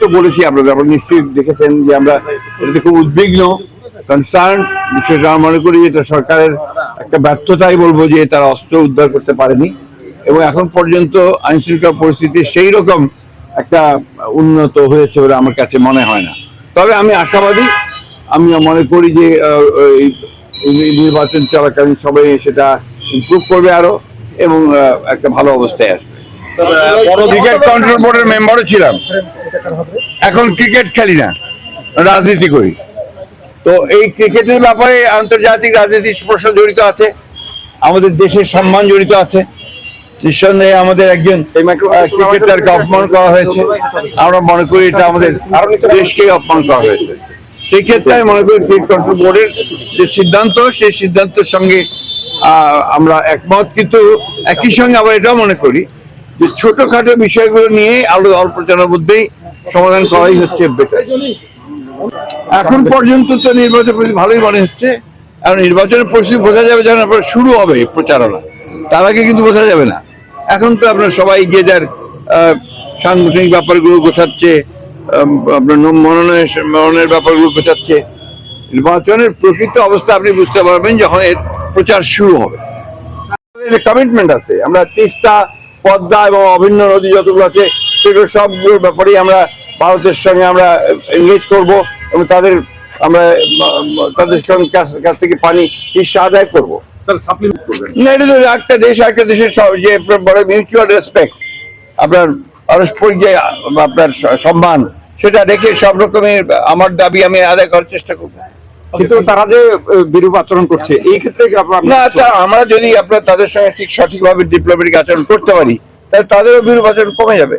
তো বলেছি আপনাদের, আপনারা নিশ্চয়ই দেখেছেন যে আমরা এটাতে খুব উদ্বিগ্ন কনসার্ন বিশেষ আমরা মনে করি এটা সরকারের একটা ব্যর্থতাই বলব যে তারা অস্ত্র উদ্ধার করতে পারেনি। এবং এখন পর্যন্ত আইন শৃঙ্খলা পরিস্থিতি সেই রকম একটা উন্নত হয়েছে বলে আমার কাছে মনে হয় না। তবে আমি আশাবাদী, আমি মনে করি যে এই- নির্বাচন চলাকালীন সবাই সেটা ইম্প্রুভ করবে আরও এবং একটা ভালো অবস্থায় আসবে। ক্রিকেট কন্ট্রোল বোর্ডের মেম্বারও ছিলাম। এখন ক্রিকেট খেলি না রাজনীতি করি। তো এই ক্রিকেটের ব্যাপারে আন্তর্জাতিক রাজনীতির প্রশ্ন জড়িত আছে আমাদের দেশের সম্মান জড়িত আছে। নিঃসন্দেহে আমাদের একজন ক্রিকেটারকে অপমান করা হয়েছে। আমরা মনে করি এটা আমাদের দেশকে অপমান করা হয়েছে। সেই ক্ষেত্রে আমি মনে করি ক্রিকেট কন্ট্রোল বোর্ডের যে সিদ্ধান্ত সেই সিদ্ধান্তের সঙ্গে আহ, আমরা একমত। কিন্তু একই সঙ্গে আবার এটাও মনে করি যে ছোটখাটো বিষয়গুলো নিয়ে আলো অল্প জনের মধ্যেই সমাধান করাই হচ্ছে বেটার এখন পর্যন্ত তো নির্বাচন ভালোই মনে হচ্ছে। আর নির্বাচনের পরিস্থিতি বোঝা যাবে যখন আপনার শুরু হবে প্রচারণা। তার আগে কিন্তু বোঝা যাবে না। এখন তো আপনার সবাই যে যার সাংগঠনিক ব্যাপারগুলো গোছাচ্ছে আপনার মনোনয়ন মনোনয়নের ব্যাপারগুলো গোছাচ্ছে। নির্বাচনের প্রকৃত অবস্থা আপনি বুঝতে পারবেন যখন এর প্রচার শুরু হবে। কমিটমেন্ট আছে। আমরা তিস্তা পদ্মা এবং অভিন্ন নদী যতগুলো আছে সেগুলো সবগুলোর ব্যাপারেই আমরা ভারতের সঙ্গে আমরা এনগেজ করব এবং তাদের আমরা তাদের সঙ্গে কাছ কাছ থেকে পানি হিসা আদায় করব। না এটা তো একটা দেশ একটা দেশের সব- যে বড় মিউচুয়াল রেসপেক্ট আপনার পারস্পরিক যে আপনার সম্মান সেটা রেখে সব রকমের আমার দাবি আমি আদায় করার চেষ্টা করব। কিন্তু তারা যে বিরূপ আচরণ করছে এই ক্ষেত্রে না আমরা যদি আপনার তাদের সঙ্গে ঠিক সঠিকভাবে ডিপ্লোমেটিক আচরণ করতে পারি তাহলে তাদেরও বিরূপ আচরণ কমে যাবে.